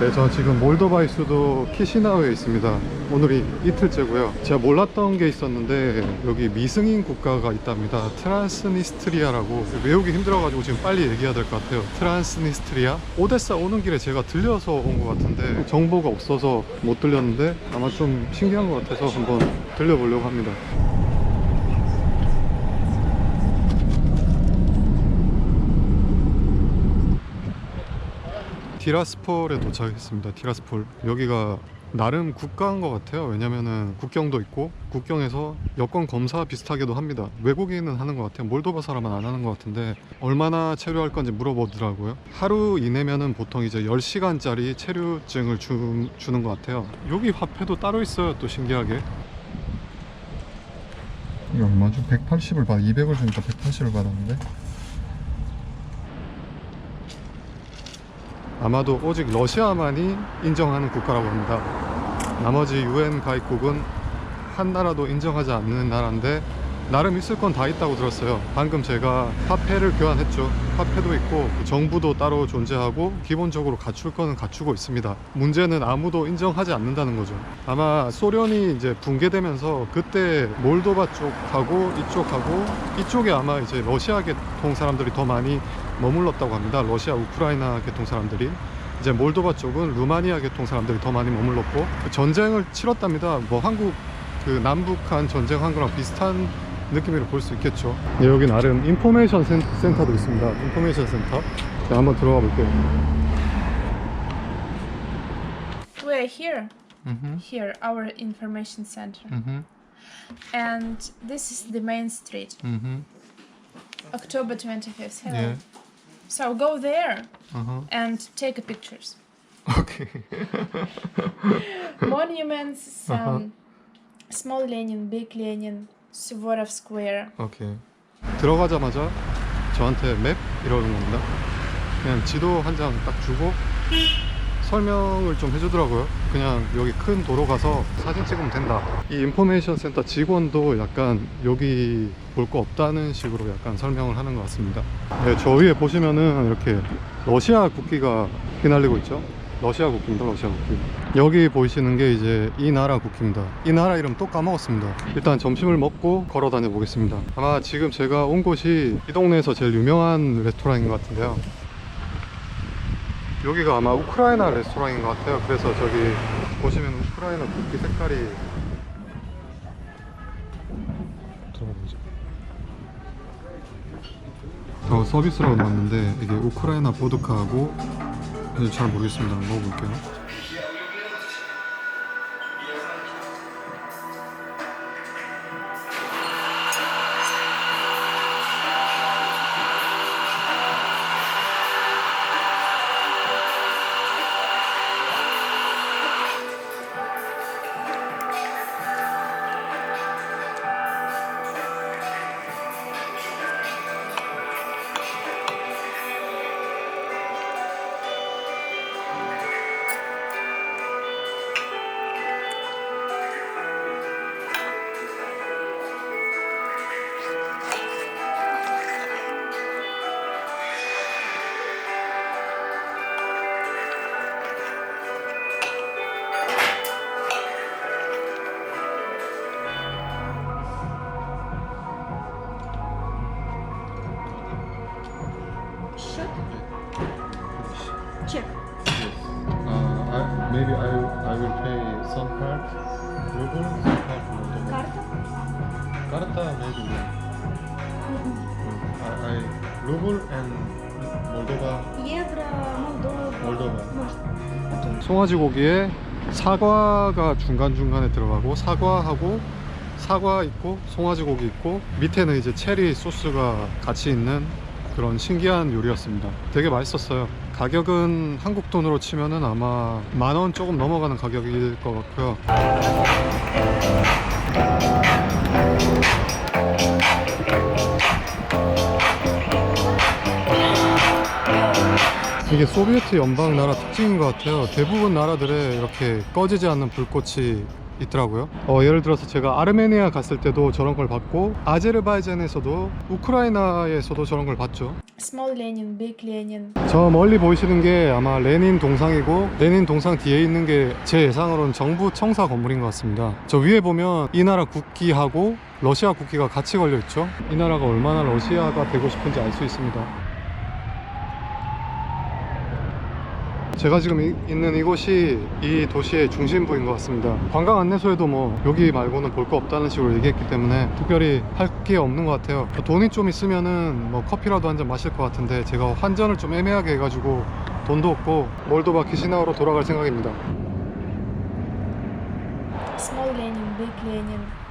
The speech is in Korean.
네, 저 지금 몰도바의 수도 키시나우에 있습니다. 오늘이 이틀째고요. 제가 몰랐던 게 있었는데 여기 미승인 국가가 있답니다. 트란스니스트리아라고 외우기 힘들어가지고 지금 빨리 얘기해야 될 것 같아요. 트란스니스트리아? 오데사 오는 길에 제가 들려서 온 것 같은데 정보가 없어서 못 들렸는데 아마 좀 신기한 것 같아서 한번 들려보려고 합니다. 티라스폴에 도착했습니다. 티라스폴. 여기가 나름 국가인 것 같아요. 왜냐면은 국경도 있고 국경에서 여권 검사 비슷하게도 합니다. 외국인은 하는 것 같아요. 몰도바 사람은 안 하는 것 같은데 얼마나 체류할 건지 물어보더라고요. 하루 이내면은 보통 이제 10시간짜리 체류증을 주, 주는 것 같아요. 여기 화폐도 따로 있어요. 또 신기하게. 이 얼마죠? 180을 받아 200을 주니까 180을 받았는데 아마도 오직 러시아만이 인정하는 국가라고 합니다. 나머지 유엔 가입국은 한 나라도 인정하지 않는 나라인데 나름 있을 건 다 있다고 들었어요. 방금 제가 화폐를 교환했죠. 화폐도 있고 정부도 따로 존재하고 기본적으로 갖출 거는 갖추고 있습니다. 문제는 아무도 인정하지 않는다는 거죠. 아마 소련이 이제 붕괴되면서 그때 몰도바 쪽하고 이쪽하고 이쪽에 아마 이제 러시아 계통 사람들이 더 많이 머물렀다고 합니다. 러시아, 우크라이나 계통 사람들이. 이제 몰도바 쪽은 루마니아 계통 사람들이 더 많이 머물렀고 전쟁을 치렀답니다. 뭐 한국 그 남북한 전쟁한 거랑 비슷한 느낌으로 볼 수 있겠죠. 네, 여기 나름 인포메이션 센, 센터도 있습니다. 인포메이션 센터. 자, 한번 들어가 볼게요. We're here, 음흠, here, our information center. 음흠, And this is the main street, 음흠. October 25th. Hello. 예. So go there 어허. and take pictures. 오케이. Monuments, some Uh-huh. small Lenin, big Lenin, Suvorov Square. 오케이. 들어가자마자 저한테 맵 이러는 겁니다. 그냥 지도 한 장 딱 주고 설명을 좀 해주더라고요. 그냥 여기 큰 도로 가서 사진 찍으면 된다. 이 인포메이션 센터 직원도 약간 여기 볼 거 없다는 식으로 약간 설명을 하는 것 같습니다. 네, 저 위에 보시면은 이렇게 러시아 국기가 휘날리고 있죠. 러시아 국기입니다, 러시아 국기. 여기 보이시는 게 이제 이 나라 국기입니다. 이 나라 이름 또 까먹었습니다. 일단 점심을 먹고 걸어 다녀 보겠습니다. 아마 지금 제가 온 곳이 이 동네에서 제일 유명한 레스토랑인 것 같은데요. 여기가 아마 우크라이나 레스토랑인 것 같아요. 그래서 저기 보시면 우크라이나 국기 색깔이 들어가 보죠. 저 서비스라고 나왔는데 이게 우크라이나 보드카하고 이제 잘 모르겠습니다. 먹어볼게요. some part ruble, some part Moldova. Карта? Karta maybe. I, I ruble and Moldova. Евро, Молдова. Moldova. Может. 송아지 고기에 사과가 중간 중간에 들어가고 사과하고 사과 있고 송아지 고기 있고 밑에는 이제 체리 소스가 같이 있는 그런 신기한 요리였습니다. 되게 맛있었어요. 가격은 한국 돈으로 치면은 아마 만 원 조금 넘어가는 가격일 것 같고요. 이게 소비에트 연방 나라 특징인 것 같아요. 대부분 나라들에 이렇게 꺼지지 않는 불꽃이 있더라고요. 어, 예를 들어서 제가 아르메니아 갔을 때도 저런 걸 봤고 아제르바이잔에서도 우크라이나에서도 저런 걸 봤죠. Small Lenin, Big Lenin. 저 멀리 보이시는 게 아마 레닌 동상이고 레닌 동상 뒤에 있는 게 제 예상으로는 정부 청사 건물인 것 같습니다. 저 위에 보면 이 나라 국기하고 러시아 국기가 같이 걸려 있죠. 이 나라가 얼마나 러시아가 되고 싶은지 알 수 있습니다. 제가 지금 이- 있는 이곳이 이 도시의 중심부인 것 같습니다. 관광 안내소에도 뭐 여기 말고는 볼 거 없다는 식으로 얘기했기 때문에 특별히 할 게 없는 것 같아요. 돈이 좀 있으면은 뭐 커피라도 한 잔 마실 것 같은데 제가 환전을 좀 애매하게 해가지고 돈도 없고 몰도바 키시나우로 돌아갈 생각입니다. Small Lenin, Big Lenin.